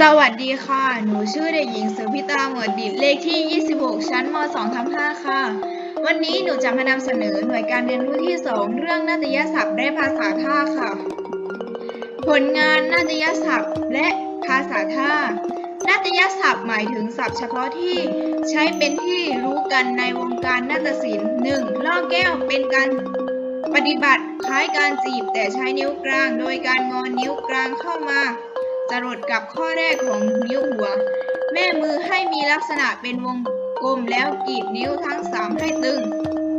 สวัสดีค่ะ หนูชื่อเด็กหญิงสุพิตาหมวดดิตเลขที่ 26 ชั้นม 2 ทับ5ค่ะ วันนี้หนูจะมานำเสนอหน่วยการเรียนรู้ที่ 2 เรื่องนาฏยศัพท์และภาษาท่าค่ะ ผลงานนาฏยศัพท์และภาษาท่า นาฏยศัพท์หมายถึงศัพท์เฉพาะที่ใช้เป็นที่รู้กันในวงการนาฏศิลป์หนึ่งล่อแก้วเป็นการปฏิบัติคล้ายการจีบแต่ใช้นิ้วกลาง โดยการงอนนิ้วกลางเข้ามา จรดกับข้อแรกของนิ้วหัว แม่มือให้มีลักษณะเป็นวงกลมแล้วกรีดนิ้วทั้งสามให้ตึง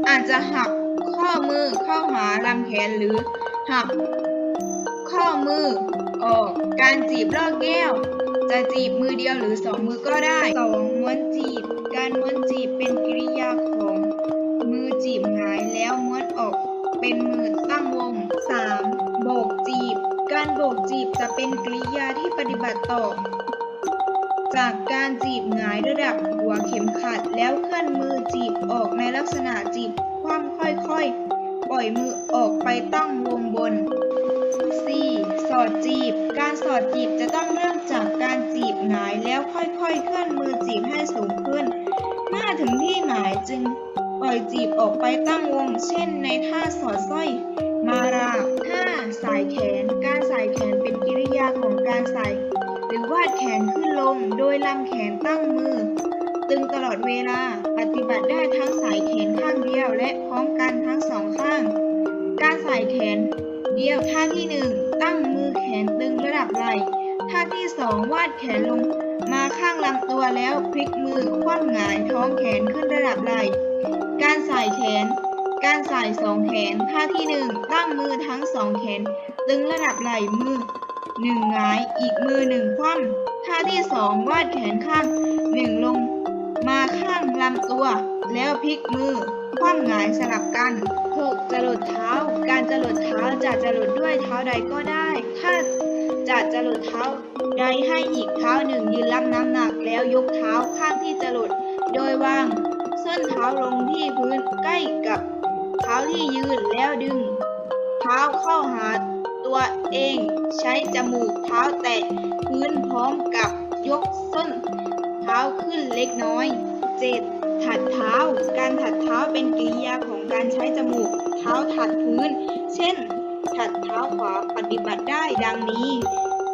อาจจะหักข้อมือเข้าหาลำแขนหรือหักข้อมือออกการจีบลอกแก้ว จะจีบมือเดียวหรือสองมือก็ได้ 2. ม้วนจีบ การม้วนจีบ เป็นกริยาที่ปฏิบัติต่อ จากการจีบหงายระดับหัวเข็มขัด แล้วเคลื่อนมือจีบออกในลักษณะจีบคว่ำค่อยๆ ปล่อยมือออกไปตั้งวงบน 4. สอดจีบ การสอดจีบจะต้องเริ่มจากการจีบหงายแล้วค่อยๆ เคลื่อนมือจีบให้สูงขึ้น เมื่อถึงที่หมายจึงปล่อยจีบออกไปตั้งวง เช่นในท่าสอดสร้อย มารา 5. สายแขน การสายแขนเป็นกิริ ของการใส่ หรือวาดแขนขึ้นลง โดยลำแขนตั้งมือ ตึงตลอดเวลาปฏิบัติได้ทั้งสายแขนข้างเดียวและพร้อมกันทั้งสองข้าง การสายแขนเดียวท่าที่หนึ่งตั้งมือแขนตึงระดับไหล่ท่าที่สองวาดแขนลงมาข้างลำตัวแล้วพลิกมือคว่ำหงายท้องแขนขึ้นระดับไหล่การสายแขน การสายสองแขนท่าที่หนึ่งตั้งมือทั้งสองแขน ตึงระดับไหล่มือ หนึ่งหงาย อีกมือหนึ่งคว่ำท่าที่สองวาดแขนข้างหนึ่งลง มาข้างลำตัว แล้วพลิกมือ คว่ำหงายสลับกัน 6. จรดเท้า การจรดเท้าจะจรดด้วยเท้าใดก็ได้ ถ้าจะจรดเท้าใดให้อีกเท้าหนึ่งยืนรับน้ำหนัก แล้วยกเท้าข้างที่จรดโดยวางส้นเท้าลงที่พื้นใกล้กับเท้าที่ยืนแล้วดึง เท้าเข้าหา ตัวเองใช้จมูกเท้าแตะพื้นพร้อมกับยกส้น เท้าขึ้นเล็กน้อย 7. ถัดเท้า การถัดเท้าเป็นกริยาของการใช้จมูกเท้าถัดพื้น เช่น ถัดเท้าขวาปฏิบัติได้ดังนี้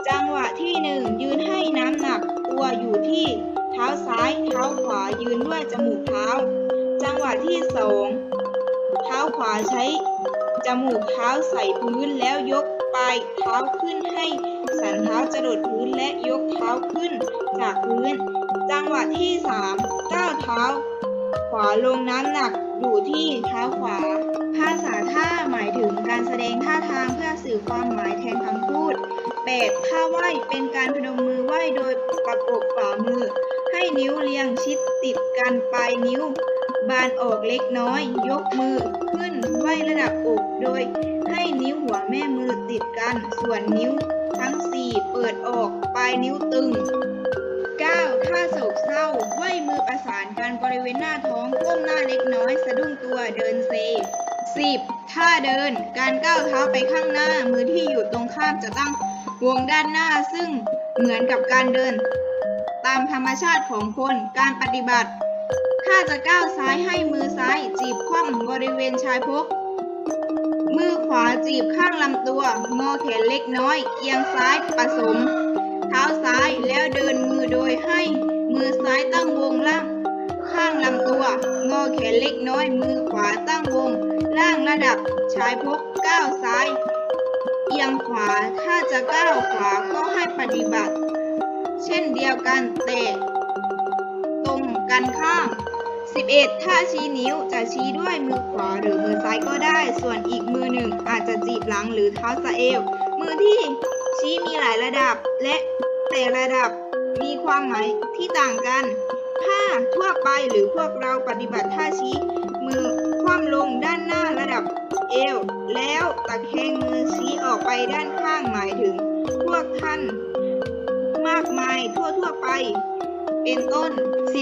จังหวะที่หนึ่งยืนให้น้ำหนักตัวอยู่ที่เท้าซ้าย เท้าขวายืนด้วยจมูกเท้า จังหวะที่สองเท้าขวาใช้ จมูกเท้าใส่พื้นแล้วยกปลายเท้าขึ้นให้ สันเท้าจรดพื้นและยกเท้าขึ้นจากพื้น จังหวะที่สามก้าวเท้า ขวาลงน้ำหนักอยู่ที่เท้าขวา ภาษาท่าหมายถึงการแสดงท่าทางเพื่อสื่อความหมายแทนคำพูด 8. ท่าไหว้เป็นการพนมมือไหว้โดยประกบฝ่ามือ ให้นิ้วเรียงชิดติดกันปลายนิ้ว บานออกเล็กน้อย ยกมือขึ้นไหวระดับอกโดย ให้นิ้วหัวแม่มือติดกัน ส่วนนิ้วทั้ง 4 เปิดออกปลายนิ้วตึง 9. ท่าโศกเศร้าไหวมือประสานกันบริเวณหน้าท้องก้มหน้าเล็กน้อย สะดุ้งตัวเดินเซ 10. ท่าเดินการก้าวเท้าไปข้างหน้ามือที่อยู่ตรงข้ามจะตั้งวงด้านหน้าซึ่งเหมือนกับการเดิน ตามธรรมชาติของคนการปฏิบัติ ถ้าจะก้าวซ้ายให้มือซ้ายจีบคว่ำบริเวณชายพกมือขวาจีบข้างลำตัว งอแขนเล็กน้อย เอียงซ้ายผสม ท้าซ้ายแล้วเดินมือโดยให้มือซ้ายตั้งวงล่างข้างลำตัว งอแขนเล็กน้อย มือขวาตั้งวง ล่างระดับชายพกก้าวซ้ายเอียงขวาถ้าจะก้าวขวาก็ให้ปฏิบัติ เช่นเดียวกันแต่ตรงกันข้าม 11 ถ้าชี้นิ้วจะชี้ด้วยมือขวาหรือมือซ้ายก็ได้ ส่วนอีกมือหนึ่งอาจจะจีบหลังหรือเท้าสะเอว มือที่ชี้มีหลายระดับและ แต่ระดับมีความหมายที่ต่างกัน ถ้าทั่วไปหรือพวกเราปฏิบัติท่าชี้มือคว่ำลงด้านหน้าระดับเอว แล้วตะแคงมือชี้ออกไปด้านข้างหมายถึง พวกท่าน มากมายทั่วทั่วไป เป็นต้น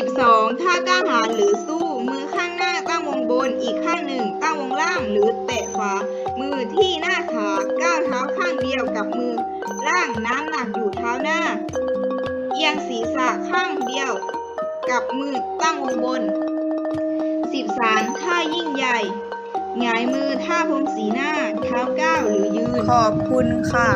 12ท่ากล้าหาญหรือสู้มือข้างหน้าตั้งวงบนอีกข้างหนึ่งตั้งวงล่างหรือแตะขวามือที่หน้าขาก้าวเท้าข้างเดียวกับมือางน้ำหนักอยู่เท้าหน้า เอียงศีรษะข้างเดียว กับมือตั้งวงบน 13. ท่ายิ่งใหญ่หงายมือท่าพรมสีหน้า เท้าก้าวหรือยืน ขอบคุณค่ะ